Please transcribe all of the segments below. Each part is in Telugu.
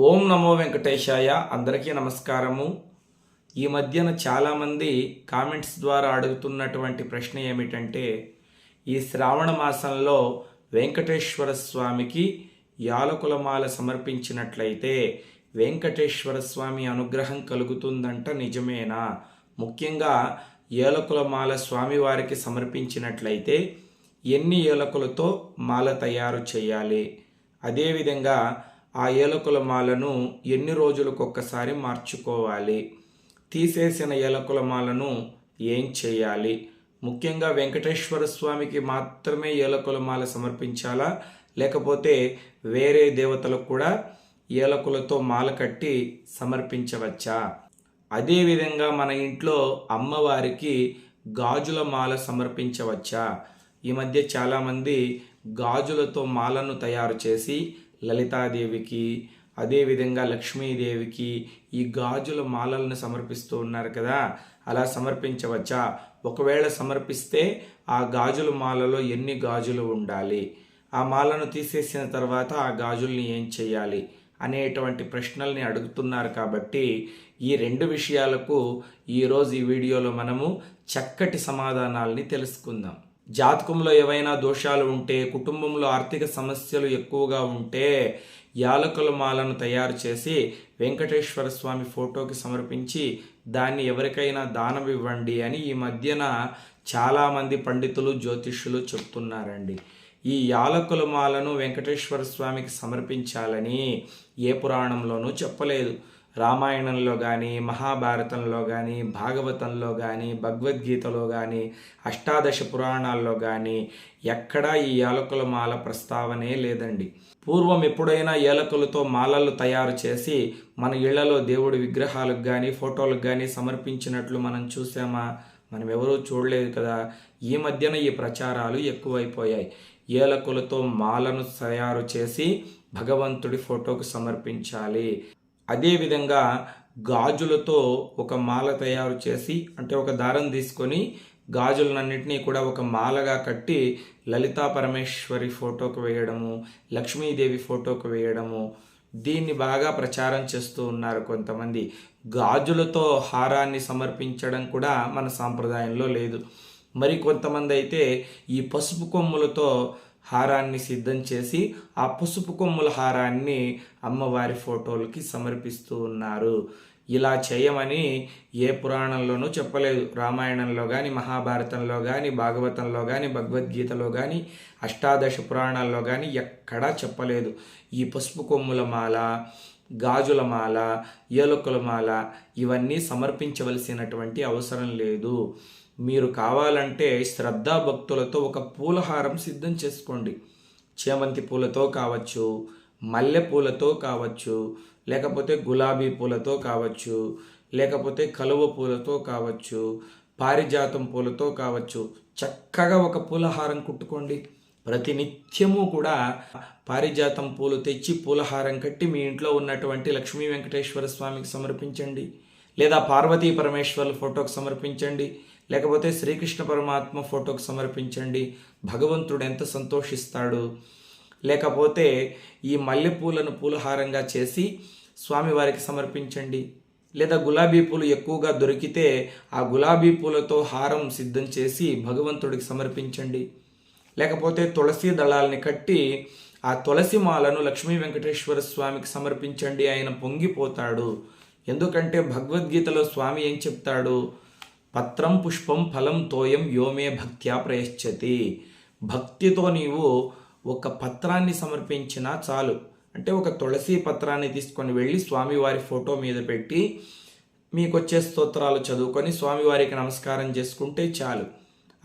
ఓం నమో వెంకటేశాయ. అందరికీ నమస్కారము. ఈ మధ్యన చాలామంది కామెంట్స్ ద్వారా అడుగుతున్నటువంటి ప్రశ్న ఏమిటంటే ఈ శ్రావణ మాసంలో వెంకటేశ్వర స్వామికి యాలకులమాల సమర్పించినట్లయితే వెంకటేశ్వర స్వామి అనుగ్రహం కలుగుతుందంట నిజమేనా? ముఖ్యంగా ఏలకుల మాల స్వామివారికి సమర్పించినట్లయితే ఎన్ని ఏలకులతో మాల తయారు చేయాలి? అదేవిధంగా ఆ ఏలకుల మాలను ఎన్ని రోజులకొక్కసారి మార్చుకోవాలి? తీసేసిన ఏలకుల మాలను ఏం చేయాలి? ముఖ్యంగా వెంకటేశ్వర స్వామికి మాత్రమే ఏలకుల మాల సమర్పించాలా? లేకపోతే వేరే దేవతలకు కూడా ఏలకులతో మాల కట్టి సమర్పించవచ్చా? అదేవిధంగా మన ఇంట్లో అమ్మవారికి గాజుల మాల సమర్పించవచ్చా? ఈ మధ్య చాలామంది గాజులతో మాలను తయారు చేసి లలితాదేవికి అదేవిధంగా లక్ష్మీదేవికి ఈ గాజుల మాలలను సమర్పిస్తూ ఉన్నారు కదా. అలా సమర్పించవచ్చా? ఒకవేళ సమర్పిస్తే ఆ గాజుల మాలలో ఎన్ని గాజులు ఉండాలి? ఆ మాలను తీసేసిన తర్వాత ఆ గాజుల్ని ఏం చేయాలి? అనేటువంటి ప్రశ్నల్ని అడుగుతున్నారు కాబట్టి ఈ రెండు విషయాలకు ఈరోజు ఈ వీడియోలో మనము చక్కటి సమాధానాల్ని తెలుసుకుందాం. జాతకంలో ఏవైనా దోషాలు ఉంటే కుటుంబంలో ఆర్థిక సమస్యలు ఎక్కువగా ఉంటే యాలకుల మాలను తయారు చేసి వెంకటేశ్వర స్వామి ఫోటోకి సమర్పించి దాన్ని ఎవరికైనా దానం ఇవ్వండి అని ఈ మధ్యన చాలామంది పండితులు జ్యోతిష్యులు చెప్తున్నారండి. ఈ యాలకుల మాలను వెంకటేశ్వర స్వామికి సమర్పించాలని ఏ పురాణంలోనూ చెప్పలేదు. రామాయణంలో కానీ మహాభారతంలో కానీ భాగవతంలో కానీ భగవద్గీతలో కానీ అష్టాదశ పురాణాల్లో కానీ ఎక్కడా ఈ యాలకుల మాల ప్రస్తావనే లేదండి. పూర్వం ఎప్పుడైనా ఏలకులతో మాలలు తయారు చేసి మన ఇళ్ళలో దేవుడి విగ్రహాలకు కానీ ఫోటోలకు కానీ సమర్పించినట్లు మనం చూసామా? మనం ఎవరూ చూడలేదు కదా. ఈ మధ్యన ఈ ప్రచారాలు ఎక్కువైపోయాయి. ఏలకులతో మాలను తయారు చేసి భగవంతుడి ఫోటోకు సమర్పించాలి. అదేవిధంగా గాజులతో ఒక మాల తయారు చేసి అంటే ఒక దారం తీసుకొని గాజులన్నింటినీ కూడా ఒక మాలగా కట్టి లలితా పరమేశ్వరి ఫోటోకు వేయడము లక్ష్మీదేవి ఫోటోకు వేయడము దీన్ని బాగా ప్రచారం చేస్తూ ఉన్నారు కొంతమంది. గాజులతో హారాన్ని సమర్పించడం కూడా మన సాంప్రదాయంలో లేదు. మరి కొంతమంది అయితే ఈ పసుపు కొమ్ములతో హారాన్ని సిద్ధం చేసి ఆ పసుపు కొమ్ముల హారాన్ని అమ్మవారి ఫోటోలకి సమర్పిస్తూ ఉన్నారు. ఇలా చేయమని ఏ పురాణంలోనూ చెప్పలేదు. రామాయణంలో కానీ మహాభారతంలో కానీ భాగవతంలో కానీ భగవద్గీతలో కానీ అష్టాదశ పురాణాల్లో కానీ ఎక్కడా చెప్పలేదు. ఈ పసుపు కొమ్ముల మాల గాజుల మాల ఏలుకల మాల ఇవన్నీ సమర్పించవలసినటువంటి అవసరం లేదు. మీరు కావాలంటే శ్రద్ధాభక్తులతో ఒక పూలహారం సిద్ధం చేసుకోండి. చేమంతి పూలతో కావచ్చు మల్లె పూలతో కావచ్చు లేకపోతే గులాబీ పూలతో కావచ్చు లేకపోతే కలువ పూలతో కావచ్చు పారిజాతం పూలతో కావచ్చు. చక్కగా ఒక పూలహారం కుట్టుకోండి. ప్రతినిత్యము కూడా పారిజాతం పూలు తెచ్చి పూలహారం కట్టి మీ ఇంట్లో ఉన్నటువంటి లక్ష్మీ వెంకటేశ్వర స్వామికి సమర్పించండి. లేదా పార్వతీ పరమేశ్వరుల ఫోటోకి సమర్పించండి. లేకపోతే శ్రీకృష్ణ పరమాత్మ ఫోటోకి సమర్పించండి. భగవంతుడు ఎంత సంతోషిస్తాడు. లేకపోతే ఈ మల్లెపూలను పూలహారంగా చేసి స్వామివారికి సమర్పించండి. లేదా గులాబీ పూలు ఎక్కువగా దొరికితే ఆ గులాబీ పూలతో హారం సిద్ధం చేసి భగవంతుడికి సమర్పించండి. లేకపోతే తులసి దళాలని కట్టి ఆ తులసి మాలను లక్ష్మీ వెంకటేశ్వర స్వామికి సమర్పించండి. ఆయన పొంగిపోతాడు. ఎందుకంటే భగవద్గీతలో స్వామి ఏం చెప్తాడు? పత్రం పుష్పం ఫలం తోయం యోమే భక్త్యా ప్రయశ్చతి భక్తితో నీవు ఒక పత్రాన్ని సమర్పించినా చాలు. అంటే ఒక తులసి పత్రాన్ని తీసుకొని వెళ్ళి స్వామివారి ఫోటో మీద పెట్టి మీకు వచ్చే స్తోత్రాలు చదువుకొని స్వామివారికి నమస్కారం చేసుకుంటే చాలు.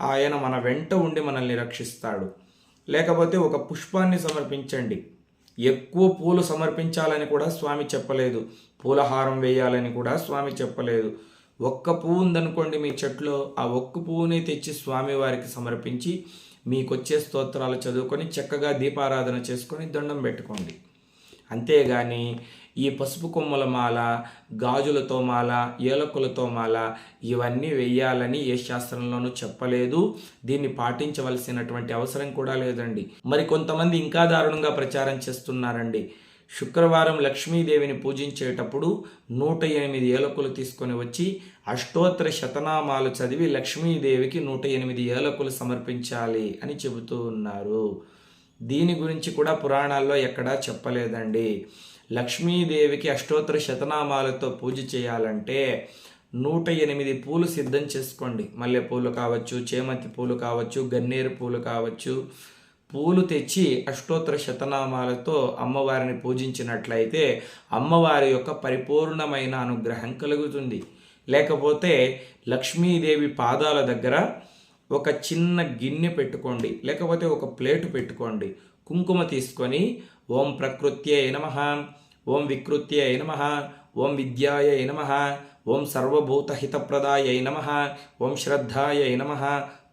ఆయన మన వెంట ఉండి మనల్ని రక్షిస్తాడు. లేకపోతే ఒక పుష్పాన్ని సమర్పించండి. ఎక్కువ పూలు సమర్పించాలని కూడా స్వామి చెప్పలేదు. పూలహారం వేయాలని కూడా స్వామి చెప్పలేదు. ఒక్క పువ్వు ఉందనుకోండి మీ చెట్లో ఆ ఒక్క పువ్వుని తెచ్చి స్వామివారికి సమర్పించి మీకు వచ్చే స్తోత్రాలు చదువుకొని చక్కగా దీపారాధన చేసుకొని దండం పెట్టుకోండి. అంతేగాని ఈ పసుపు కొమ్మల మాల గాజులతో మాల ఏలకులతో మాల ఇవన్నీ వెయ్యాలని ఏ శాస్త్రంలోనూ చెప్పలేదు. దీన్ని పాటించవలసినటువంటి అవసరం కూడా లేదండి. మరి కొంతమంది ఇంకా దారుణంగా ప్రచారం చేస్తున్నారండి. శుక్రవారం లక్ష్మీదేవిని పూజించేటప్పుడు నూట ఎనిమిది ఏలకులు తీసుకొని వచ్చి అష్టోత్తర శతనామాలు చదివి లక్ష్మీదేవికి నూట ఎనిమిది ఏలకులు సమర్పించాలి అని చెబుతూ ఉన్నారు. దీని గురించి కూడా పురాణాల్లో ఎక్కడా చెప్పలేదండి. లక్ష్మీదేవికి అష్టోత్తర శతనామాలతో పూజ చేయాలంటే నూట ఎనిమిది పూలు సిద్ధం చేసుకోండి. మల్లెపూలు కావచ్చు చేమంతి పూలు కావచ్చు గన్నేరు పూలు కావచ్చు పూలు తెచ్చి అష్టోత్తర శతనామాలతో అమ్మవారిని పూజించినట్లయితే అమ్మవారి యొక్క పరిపూర్ణమైన అనుగ్రహం కలుగుతుంది. లేకపోతే లక్ష్మీదేవి పాదాల దగ్గర ఒక చిన్న గిన్నె పెట్టుకోండి. లేకపోతే ఒక ప్లేటు పెట్టుకోండి. కుంకుమ తీసుకొని ఓం ప్రకృత్యే నమ ఓం వికృత్యే నమ ఓం విద్యాయ నమ ఓం సర్వభూతహితప్రదాయ నమ ఓం శ్రద్ధాయ నమ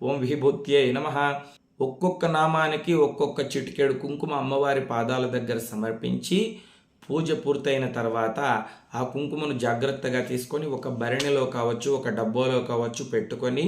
ఓం విభూత్యై నమ. ఒక్కొక్క నామానికి ఒక్కొక్క చిటికెడు కుంకుమ అమ్మవారి పాదాల దగ్గర సమర్పించి పూజ పూర్తయిన తర్వాత ఆ కుంకుమను జాగ్రత్తగా తీసుకొని ఒక భరణిలో కావచ్చు ఒక డబ్బాలో కావచ్చు పెట్టుకొని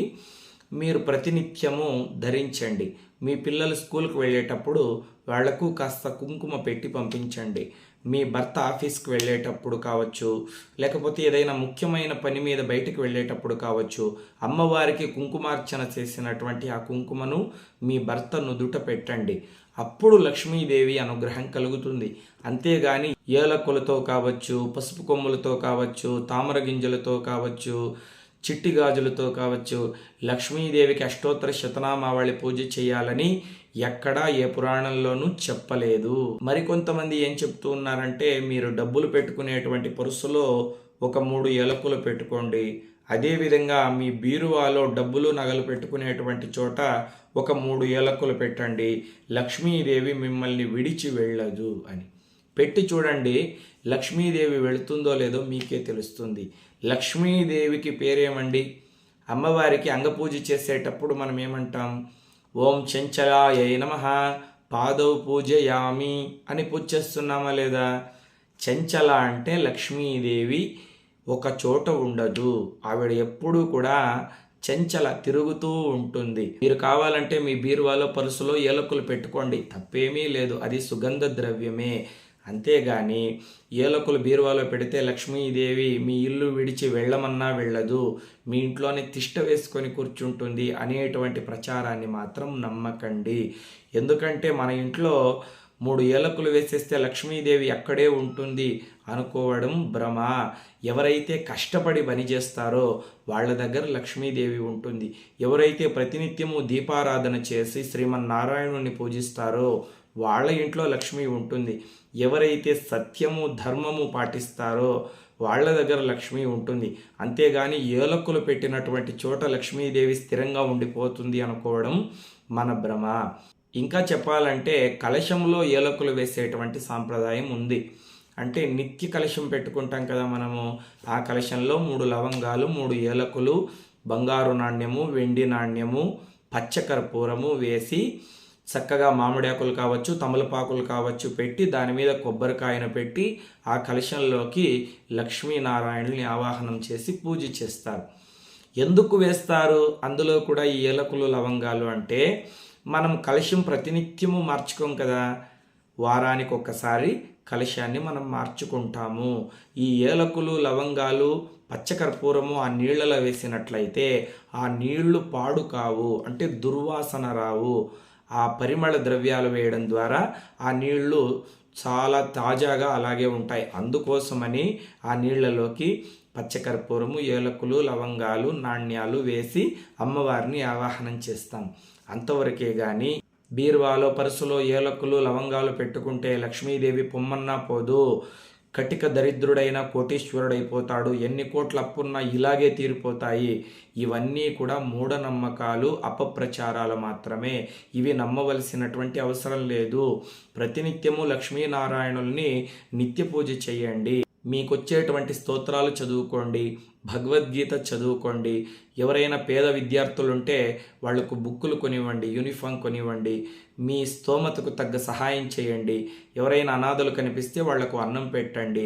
మీరు ప్రతినిత్యము ధరించండి. మీ పిల్లలు స్కూల్కి వెళ్ళేటప్పుడు వాళ్ళకు కాస్త కుంకుమ పెట్టి పంపించండి. మీ భర్త ఆఫీస్కి వెళ్ళేటప్పుడు కావచ్చు లేకపోతే ఏదైనా ముఖ్యమైన పని మీద బయటకు వెళ్ళేటప్పుడు కావచ్చు అమ్మవారికి కుంకుమార్చన చేసినటువంటి ఆ కుంకుమను మీ భర్త నుదుట పెట్టండి. అప్పుడు లక్ష్మీదేవి అనుగ్రహం కలుగుతుంది. అంతేగాని ఏలకులతో కావచ్చు పసుపు కొమ్ములతో కావచ్చు తామర గింజలతో కావచ్చు చిట్టి గాజులతో కావచ్చు లక్ష్మీదేవికి అష్టోత్తర శతనామావళి పూజ చేయాలని ఎక్కడా ఏ పురాణంలోనూ చెప్పలేదు. మరికొంతమంది ఏం చెప్తూ ఉన్నారంటే మీరు డబ్బులు పెట్టుకునేటువంటి పరుసులో ఒక మూడు ఎలకులు పెట్టుకోండి. అదేవిధంగా మీ బీరువాలో డబ్బులు నగలు పెట్టుకునేటువంటి చోట ఒక మూడు ఏలకులు పెట్టండి. లక్ష్మీదేవి మిమ్మల్ని విడిచి వెళ్ళదు అని. పెట్టి చూడండి లక్ష్మీదేవి వెళుతుందో లేదో మీకే తెలుస్తుంది. లక్ష్మీదేవికి పేరేమండి? అమ్మవారికి అంగపూజ చేసేటప్పుడు మనం ఏమంటాం ఓం చెంచలాయ నమ పాదవు పూజయామి అని పూజ చేస్తున్నామా లేదా? చెంచల అంటే లక్ష్మీదేవి ఒక చోట ఉండదు. ఆవిడ ఎప్పుడూ కూడా చెంచల తిరుగుతూ ఉంటుంది. మీరు కావాలంటే మీ బీరువాలో పరుసులో ఏలకులు పెట్టుకోండి. తప్పేమీ లేదు. అది సుగంధ ద్రవ్యమే. అంతేగాని ఏలకులు బీరువాలో పెడితే లక్ష్మీదేవి మీ ఇల్లు విడిచి వెళ్ళమన్నా వెళ్ళదు మీ ఇంట్లోనే తిష్ట వేసుకొని కూర్చుంటుంది అనేటువంటి ప్రచారాన్ని మాత్రం నమ్మకండి. ఎందుకంటే మన ఇంట్లో మూడు ఏలకులు వేసేస్తే లక్ష్మీదేవి అక్కడే ఉంటుంది అనుకోవడం భ్రమ. ఎవరైతే కష్టపడి పని చేస్తారో వాళ్ళ దగ్గర లక్ష్మీదేవి ఉంటుంది. ఎవరైతే ప్రతినిత్యము దీపారాధన చేసి శ్రీమన్నారాయణుని పూజిస్తారో వాళ్ళ ఇంట్లో లక్ష్మి ఉంటుంది. ఎవరైతే సత్యము ధర్మము పాటిస్తారో వాళ్ళ దగ్గర లక్ష్మి ఉంటుంది. అంతేగాని ఏలక్కులు పెట్టినటువంటి చోట లక్ష్మీదేవి స్థిరంగా ఉండిపోతుంది అనుకోవడం మన భ్రమ. ఇంకా చెప్పాలంటే కలశంలో ఏలకులు వేసేటువంటి సాంప్రదాయం ఉంది. అంటే నిత్య కలశం పెట్టుకుంటాం కదా మనము. ఆ కలశంలో మూడు లవంగాలు మూడు ఏలకులు బంగారు నాణ్యము వెండి నాణ్యము పచ్చకర్పూరము వేసి చక్కగా మామిడి ఆకులు కావచ్చు తమలపాకులు కావచ్చు పెట్టి దాని మీద కొబ్బరికాయను పెట్టి ఆ కలశంలోకి లక్ష్మీనారాయణుని ఆవాహనం చేసి పూజ చేస్తారు. ఎందుకు వేస్తారు? అందులో కూడా ఈ ఏలకులు లవంగాలు అంటే మనం కలశం ప్రతినిత్యము మార్చుకోం కదా. వారానికి ఒక్కసారి కలశాన్ని మనం మార్చుకుంటాము. ఈ ఏలకులు లవంగాలు పచ్చకర్పూరము ఆ నీళ్ళలో వేసినట్లయితే ఆ నీళ్ళు పాడు కావు అంటే దుర్వాసన రావు. ఆ పరిమళ ద్రవ్యాలు వేయడం ద్వారా ఆ నీళ్ళు చాలా తాజాగా అలాగే ఉంటాయి. అందుకోసమని ఆ నీళ్ళలోకి పచ్చకర్పూరము ఏలకులు లవంగాలు నాణ్యాలు వేసి అమ్మవారిని ఆవాహనం చేస్తాం. అంతవరకే కానీ బీరువాలో పరుసులో ఏలకులు లవంగాలు పెట్టుకుంటే లక్ష్మీదేవి పొమ్మన్నా పోదు. కటిక దరిద్రుడైన కోటీశ్వరుడైపోతాడు. ఎన్ని కోట్ల అప్పున్నా ఇలాగే తీరిపోతాయి. ఇవన్నీ కూడా మూఢనమ్మకాలు అపప్రచారాలు మాత్రమే. ఇవి నమ్మవలసినటువంటి అవసరం లేదు. ప్రతినిత్యము లక్ష్మీనారాయణుల్ని నిత్య పూజ చేయండి. మీకు వచ్చేటువంటి స్తోత్రాలు చదువుకోండి భగవద్గీత చదువుకోండి ఎవరైనా పేద విద్యార్థులు ఉంటే వాళ్ళకు బుక్కులు కొనివ్వండి యూనిఫామ్ కొనివ్వండి మీ స్తోమతకు తగ్గ సహాయం చేయండి ఎవరైనా అనాథలు కనిపిస్తే వాళ్ళకు అన్నం పెట్టండి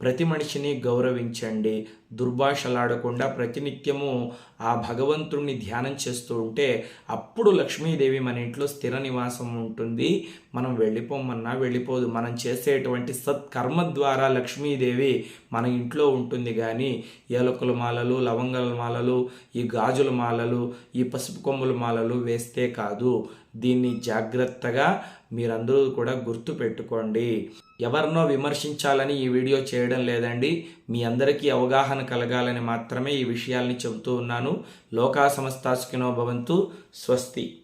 ప్రతి మనిషిని గౌరవించండి. దుర్భాషలాడకుండా ప్రతినిత్యము ఆ భగవంతుణ్ణి ధ్యానం చేస్తూ ఉంటే అప్పుడు లక్ష్మీదేవి మన ఇంట్లో స్థిర నివాసం ఉంటుంది. మనం వెళ్ళిపోమన్నా వెళ్ళిపోదు. మనం చేసేటువంటి సత్కర్మ ద్వారా లక్ష్మీదేవి మన ఇంట్లో ఉంటుంది కానీ ఏలకుల మాలలు లవంగల మాలలు ఈ గాజుల మాలలు ఈ పసుపు కొమ్ముల మాలలు వేస్తే కాదు. దీన్ని జాగ్రత్తగా మీరందరూ కూడా గుర్తు పెట్టుకోండి. ఎవరినో విమర్శించాలని ఈ వీడియో చేయడం లేదండి. మీ అందరికీ అవగాహన కలగాలని మాత్రమే ఈ విషయాల్ని చెబుతూ ఉన్నాను. లోకా సమస్తాసుకినో భవంతు. స్వస్తి.